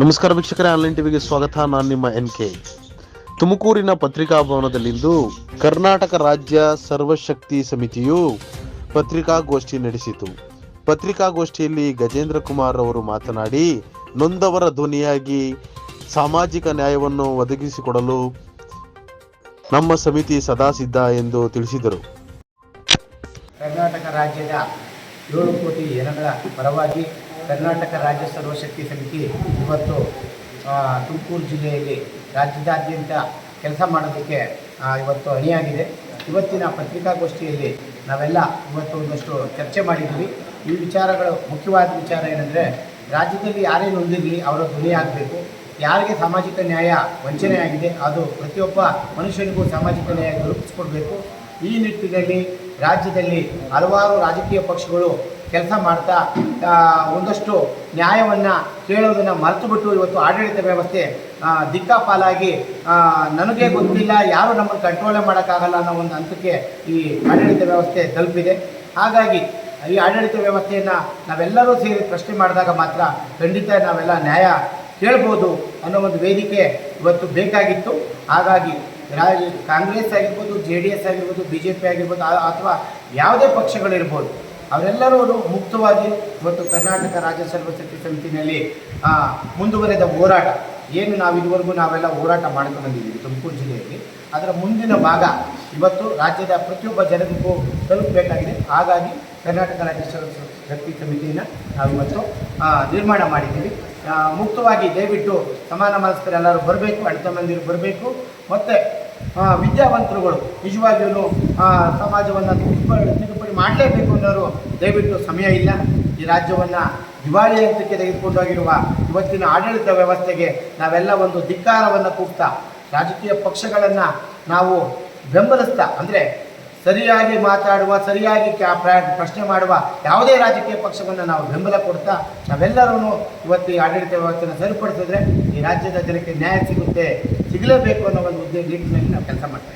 ನಮಸ್ಕಾರ ವೀಕ್ಷಕರೇ, ಆನ್ಲೈನ್ ಟಿವಿಗೆ ಸ್ವಾಗತ. ನಾನು ನಿಮ್ಮ ಎನ್ ಕೆ. ತುಮಕೂರಿನ ಪತ್ರಿಕಾ ಭವನದಲ್ಲಿಂದು ಕರ್ನಾಟಕ ರಾಜ್ಯ ಸರ್ವಶಕ್ತಿ ಸಮಿತಿಯು ಪತ್ರಿಕಾಗೋಷ್ಠಿ ನಡೆಸಿತು. ಪತ್ರಿಕಾಗೋಷ್ಠಿಯಲ್ಲಿ ಗಜೇಂದ್ರ ಕುಮಾರ್ ಅವರು ಮಾತನಾಡಿ, ನೊಂದವರ ಧ್ವನಿಯಾಗಿ ಸಾಮಾಜಿಕ ನ್ಯಾಯವನ್ನು ಒದಗಿಸಿಕೊಡಲು ನಮ್ಮ ಸಮಿತಿ ಸದಾ ಸಿದ್ಧ ಎಂದು ತಿಳಿಸಿದರು. ಕರ್ನಾಟಕ ರಾಜ್ಯದ ಏಳು ಕೋಟಿ ಜನಗಳ ಪರವಾಗಿ ಕರ್ನಾಟಕ ರಾಜ್ಯ ಸರ್ವಶಕ್ತಿ ಸಮಿತಿ ಇವತ್ತು ತುಮಕೂರು ಜಿಲ್ಲೆಯಲ್ಲಿ ರಾಜ್ಯದಾದ್ಯಂತ ಕೆಲಸ ಮಾಡೋದಕ್ಕೆ ಇವತ್ತು ಅಣಿಯಾಗಿದೆ. ಇವತ್ತಿನ ಪತ್ರಿಕಾಗೋಷ್ಠಿಯಲ್ಲಿ ನಾವೆಲ್ಲ ಇವತ್ತು ಒಂದಷ್ಟು ಚರ್ಚೆ ಮಾಡಿದ್ವಿ ಈ ವಿಚಾರಗಳು ಮುಖ್ಯವಾದ ವಿಚಾರ ಏನಂದರೆ, ರಾಜ್ಯದಲ್ಲಿ ಯಾರೇ ನೊಂದಿರಲಿ ಅವರ ಧ್ವನಿ ಆಗಬೇಕು. ಯಾರಿಗೆ ಸಾಮಾಜಿಕ ನ್ಯಾಯ ವಂಚನೆ ಆಗಿದೆ ಅದು ಪ್ರತಿಯೊಬ್ಬ ಮನುಷ್ಯನಿಗೂ ಸಾಮಾಜಿಕ ನ್ಯಾಯ ದೊರಕಿಸ್ಕೊಡ್ಬೇಕು ಈ ನಿಟ್ಟಿನಲ್ಲಿ ರಾಜ್ಯದಲ್ಲಿ ಹಲವಾರು ರಾಜಕೀಯ ಪಕ್ಷಗಳು ಕೆಲಸ ಮಾಡ್ತಾ ಒಂದಷ್ಟು ನ್ಯಾಯವನ್ನು ಕೇಳೋದನ್ನು ಮರೆತು ಬಿಟ್ಟು ಇವತ್ತು ಆಡಳಿತ ವ್ಯವಸ್ಥೆ ದಿಕ್ಕಾಪಾಲಾಗಿ ನನಗೆ ಗೊತ್ತಿಲ್ಲ, ಯಾರು ನಮ್ಮನ್ನು ಕಂಟ್ರೋಲೇ ಮಾಡೋಕ್ಕಾಗಲ್ಲ ಅನ್ನೋ ಒಂದು ಹಂತಕ್ಕೆ ಈ ಆಡಳಿತ ವ್ಯವಸ್ಥೆ ತಲುಪಿದೆ. ಹಾಗಾಗಿ ಈ ಆಡಳಿತ ವ್ಯವಸ್ಥೆಯನ್ನು ನಾವೆಲ್ಲರೂ ಸೇರಿ ಪ್ರಶ್ನೆ ಮಾಡಿದಾಗ ಮಾತ್ರ ಖಂಡಿತ ನಾವೆಲ್ಲ ನ್ಯಾಯ ಕೇಳ್ಬೋದು ಅನ್ನೋ ಒಂದು ವೇದಿಕೆ ಇವತ್ತು ಬೇಕಾಗಿತ್ತು. ಹಾಗಾಗಿ ರಾಜ ಕಾಂಗ್ರೆಸ್ ಆಗಿರ್ಬೋದು ಜೆ ಡಿ ಎಸ್ ಆಗಿರ್ಬೋದು ಬಿ ಜೆ ಪಿ ಆಗಿರ್ಬೋದು ಅಥವಾ ಯಾವುದೇ ಪಕ್ಷಗಳಿರ್ಬೋದು ಅವರೆಲ್ಲರೂ ಮುಕ್ತವಾಗಿ ಇವತ್ತು ಕರ್ನಾಟಕ ರಾಜ್ಯ ಸರ್ವಶಕ್ತಿ ಸಮಿತಿನಲ್ಲಿ ಮುಂದುವರೆದ ಹೋರಾಟ. ಏನು ನಾವು ಇದುವರೆಗೂ ನಾವೆಲ್ಲ ಹೋರಾಟ ಮಾಡ್ಕೊಂಡು ಬಂದಿದ್ದೀವಿ ತುಮಕೂರು ಜಿಲ್ಲೆಯಲ್ಲಿ. ಅದರ ಮುಂದಿನ ಭಾಗ ಇವತ್ತು ರಾಜ್ಯದ ಪ್ರತಿಯೊಬ್ಬ ಜನರಿಗೂ ತಲುಪಬೇಕಾಗಿದೆ. ಹಾಗಾಗಿ ಕರ್ನಾಟಕ ರಾಜ್ಯ ಸರ್ವಸತಿ ಸಮಿತಿಯನ್ನು ನಾವು ಇವತ್ತು ಆ, ನಿರ್ಮಾಣ ಮಾಡಿದ್ದೀವಿ. ಮುಕ್ತವಾಗಿ ದಯವಿಟ್ಟು ಸಮಾನ ಮನಸ್ಕರೆಲ್ಲರೂ ಬರಬೇಕು ಅಣ್ಣ ಬರಬೇಕು. ಮತ್ತು ವಿದ್ಯಾವಂತರುಗಳು ನಿಜವಾಗಿಯೂ ಸಮಾಜವನ್ನು ತಿದ್ದುಪಡಿ ತಿದ್ದುಪಡಿ ಮಾಡಲೇಬೇಕು ಅನ್ನೋರು ದಯವಿಟ್ಟು ಸಮಯ ಇಲ್ಲ. ಈ ರಾಜ್ಯವನ್ನು ದಿವಾಳಿ ಹಂತಕ್ಕೆ ತೆಗೆದುಕೊಂಡೋಗಿರುವ ಇವತ್ತಿನ ಆಡಳಿತ ವ್ಯವಸ್ಥೆಗೆ ನಾವೆಲ್ಲ ಒಂದು ಧಿಕ್ಕಾರವನ್ನು ಕೂಗ್ತಾ, ರಾಜಕೀಯ ಪಕ್ಷಗಳನ್ನು ನಾವು ಬೆಂಬಲಿಸ್ತಾ, ಅಂದರೆ ಸರಿಯಾಗಿ ಮಾತಾಡುವ, ಸರಿಯಾಗಿ ಪ್ರಶ್ನೆ ಮಾಡುವ ಯಾವುದೇ ರಾಜಕೀಯ ಪಕ್ಷವನ್ನು ನಾವು ಬೆಂಬಲ ಕೊಡ್ತಾ ನಾವೆಲ್ಲರೂ ಇವತ್ತು ಈ ಆಡಳಿತ ವ್ಯವಸ್ಥೆಯನ್ನು ಸರಿಪಡಿಸಿದ್ರೆ ಈ ರಾಜ್ಯದ ಜನಕ್ಕೆ ನ್ಯಾಯ ಸಿಗುತ್ತೆ, ಸಿಗಲೇಬೇಕು ಅನ್ನೋ ಒಂದು ಉದ್ದೇಶ ನಾವು ಕೆಲಸ ಮಾಡ್ತಾ